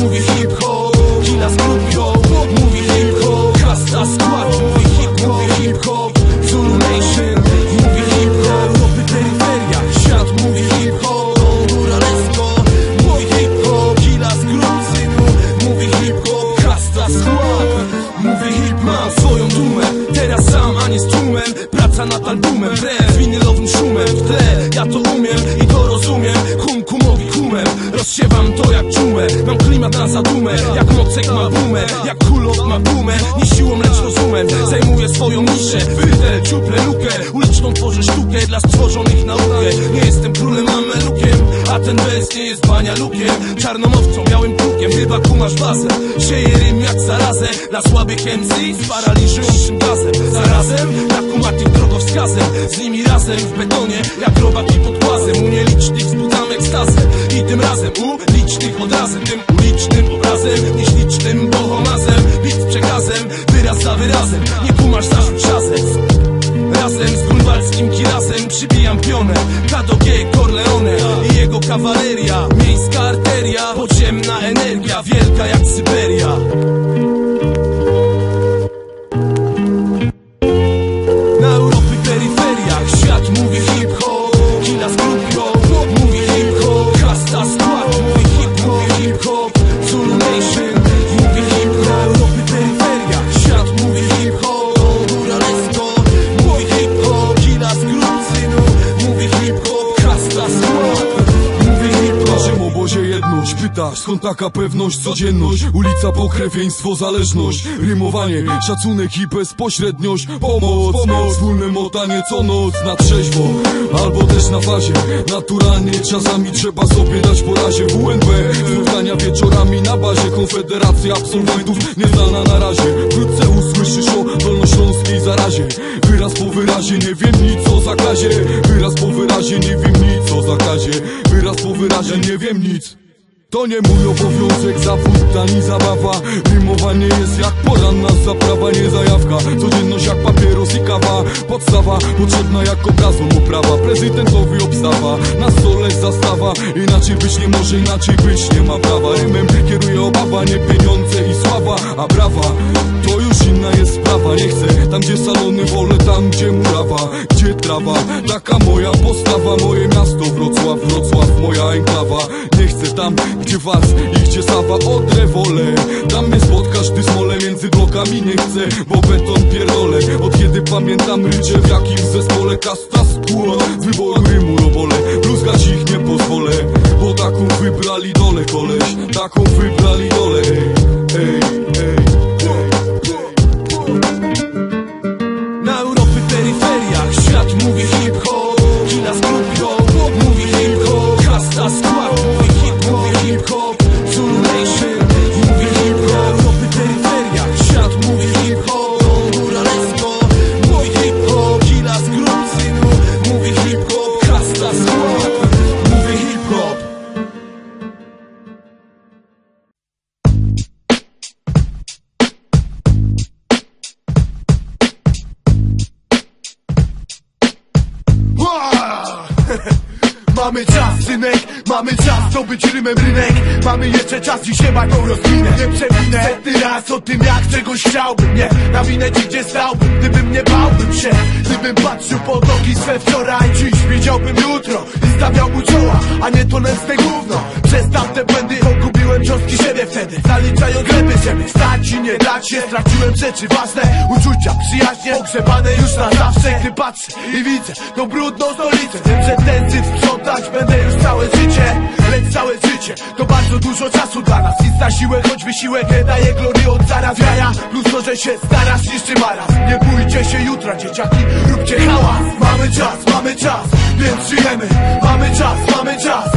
mówi hip-hop mówi hip-hop Kasta skład mówi hip, mówi hip-hop albumem, wbrew winylowym szumem W tle, ja to umiem i to rozumiem. Kum kumowi kumem, rozsiewam to jak dżumę Mam klimat na zadumę, jak mocek ma bumę Jak kulot ma bumę, nie siłą lecz rozumem. Zajmuję swoją niszę, wydel, ciuplę lukę. Uliczną tworzę sztukę dla stworzonych naukę Nie jestem królem, a melukiem. A ten bez nie jest bania lukiem Czarnomowcą, białym krukiem, chyba kumasz bazę. Sieje rym jak zarazę. Dla słabych MC z paraliżującym gazem. Zarazem drogowskazem Z nimi razem w betonie Jak robaki pod głazem U nielicznych wzbudzam ekstazę I tym razem u licznych odrazem Tym ulicznym obrazem Nieślicznym bohomazem Bit przekazem Wyraz za wyrazem. Nie kumasz zarzuć razem. Razem z grunwaldzkim kirasem przybijam pionę K.do.G. Corleone i jego kawaleria Miejska arteria, podziemna energia Wielka jak Syberia skąd taka pewność, codzienność. Ulica, pokrewieństwo, zależność. Rymowanie, szacunek i bezpośredniość. Pomoc, pomoc, wspólne motanie co noc. Na trzeźwo, albo też na fazie. Naturalnie czasami trzeba sobie dać po razie WNB, spotkania wieczorami na bazie. Konfederacja absolwentów nieznana na razie. Wkrótce usłyszysz o dolnośląskiej zarazie. Wyraz po wyrazie, nie wiem nic o zakazie. Wyraz po wyrazie, nie wiem nic o zakazie. Wyraz po wyrazie, nie wiem nic to nie mój obowiązek, zawód ani zabawa. Rymowanie jest jak poranna zaprawa, nie zajawka. Codzienność jak papieros i kawa. Podstawa potrzebna jak obrazom oprawa Prezydentowi obstawa, na stole zastawa Inaczej być nie może, inaczej być nie ma prawa. Rymem kieruje obawa, nie pieniądze i sława. A brawa, to już inna jest sprawa. Nie chcę tam gdzie salony, wolę tam gdzie murawa. Gdzie trawa, taka moja postawa Moje miasto Wrocław, Wrocław, moja enklawa. Nie chcę tam gdzie was i gdzie Sawa Odrę wolę Tam mnie spotkasz, ty smole między blokami nie chcę Bo beton pierdolę. Od kiedy pamiętam rycie w jakim zespole Kasta skóra z wyboru rymu robole Bluzgać ich nie pozwolę Mamy czas, synek, mamy czas zdobyć rymem rynek. Mamy jeszcze czas, dziś nie ma tą rozminę Nie przewinę setny raz o tym jak czegoś chciałbym Nie. Nawinę ci gdzie stałbym, gdybym nie bałbym się. Gdybym patrzył pod nogi swe wczoraj Dziś widziałbym jutro. I stawiał mu czoła A nie to nędzne gówno. Przez tamte błędy wtedy. Zaliczając gleby, żeby stać i nie dać się. Straciłem rzeczy ważne, uczucia, przyjaźnie Pogrzebane już na zawsze, gdy patrzę i widzę Tą brudną stolicę, wiem, że ten syf sprzątać Będę już całe życie, lecz całe życie To bardzo dużo czasu dla nas. Nic na siłę, choć wysiłek nie daje glorii od zaraz jaja. Plus to, że się starasz, niszczy maraz. Nie bójcie się jutra, dzieciaki, róbcie hałas. Mamy czas, mamy czas, więc żyjemy. Mamy czas, mamy czas,